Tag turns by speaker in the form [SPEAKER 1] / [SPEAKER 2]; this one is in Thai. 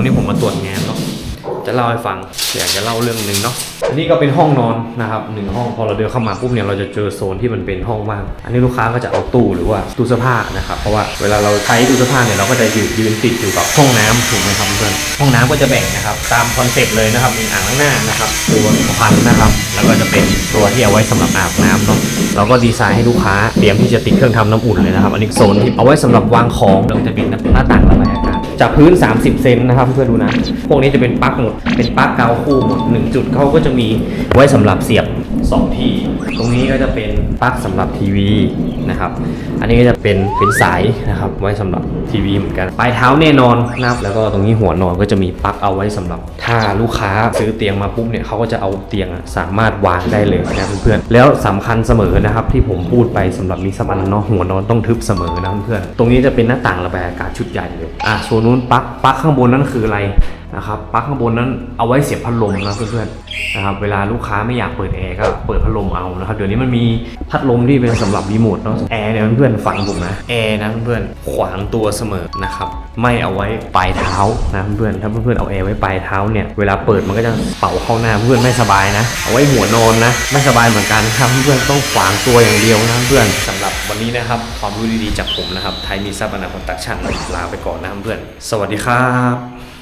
[SPEAKER 1] วันนี้ผมมาตรวจงานเนาะจะเล่าให้ฟังอยากจะเล่าเรื่องหนึ่งเนาะอันนี้ก็เป็นห้องนอนนะครับหนึ่งห้องพอเราเดินเข้ามาปุ๊บเนี่ยเราจะเจอโซนที่มันเป็นห้องว่างอันนี้ลูกค้าก็จะเอาตู้หรือว่าตู้เสื้อผ้านะครับเพราะว่าเวลาเราใช้ตู้เสื้อผ้าเนี่ยเราก็จะยืนยืนติดอยู่กับห้องน้ำถูกไหมครับเพื่อนห้องน้ำก็จะแบ่งนะครับตามคอนเซ็ปต์เลยนะครับมีอ่างล้างหน้านะครับตัวพันนะครับแล้วก็จะเป็นตัวที่เอาไว้สำหรับอาบน้ำเนาะเราก็ดีไซน์ให้ลูกค้าเตรียมที่จะติดเครื่องทำน้ำอุ่นเลยนะครับอันนี้โซนที่เอาไว้สำหรับวางของเราจะเป็นหน้าต่างระ จากพื้น 30 เซนนะครับเพื่อนๆดูนะ พวกนี้จะเป็นปลั๊กหมด เป็นปลั๊กกาวคู่หมดหนึ่งจุดเขาก็จะมีไว้สำหรับเสียบ 2 ที่ ตรงนี้ก็จะเป็นปลั๊กสำหรับทีวีนะครับ อันนี้ก็จะเป็นเป็นสายนะครับไว้สำหรับทีวีเหมือนกัน ปลายเท้าแน่นอนนะครับ แล้วก็ตรงนี้หัวนอนก็จะมีปลั๊กเอาไว้สำหรับ ถ้าลูกค้าซื้อเตียงมาปุ๊บเนี่ยเขาก็จะเอาเตียงอะสามารถวางได้เลยนะเพื่อนๆ แล้วสำคัญเสมอนะครับที่ผมพูดไปสำหรับมิสมันเนาะหัวนอนต้องทึบเสมอนะเพื่อนๆ ตรงนี้จะเป็นหน้าต่างระบายอากาศชุดใหญ่เลย อะโซนนู้นปลั๊กปลั๊กข้างบนนั่นคืออะไร นะครับปลั๊กข้างบนนั้นเอาไว้เสียบพัดลมนะเพื่อนๆนะครับเวลาลูกค้าไม่อยากเปิดแอร์ก็เปิดพัดลมเอานะครับเดี๋ยวนี้มันมีพัดลมที่เป็นสำหรับรีโมทเนาะแอร์เนี่ยเพื่อนๆฟังผมนะแอร์นะเพื่อนๆขวางตัวเสมอนะครับไม่เอาไว้ปลายเท้านะเพื่อนๆถ้าเพื่อนๆเอาแอร์ไว้ปลายเท้าเนี่ยเวลาเปิดมันก็จะเป่าเข้าหน้าเพื่อนไม่สบายนะ เอาไว้หัวนอนนะไม่สบายเหมือนกันครับเพื่อนๆต้องขวางตัวอย่างเดียวนะเพื่อนสำหรับวันนี้นะครับความรู้ดีๆจากผมนะครับไทยมีซับอนาคตตักชั่นลาไปก่อนนะเพื่อนสวัสดีครับ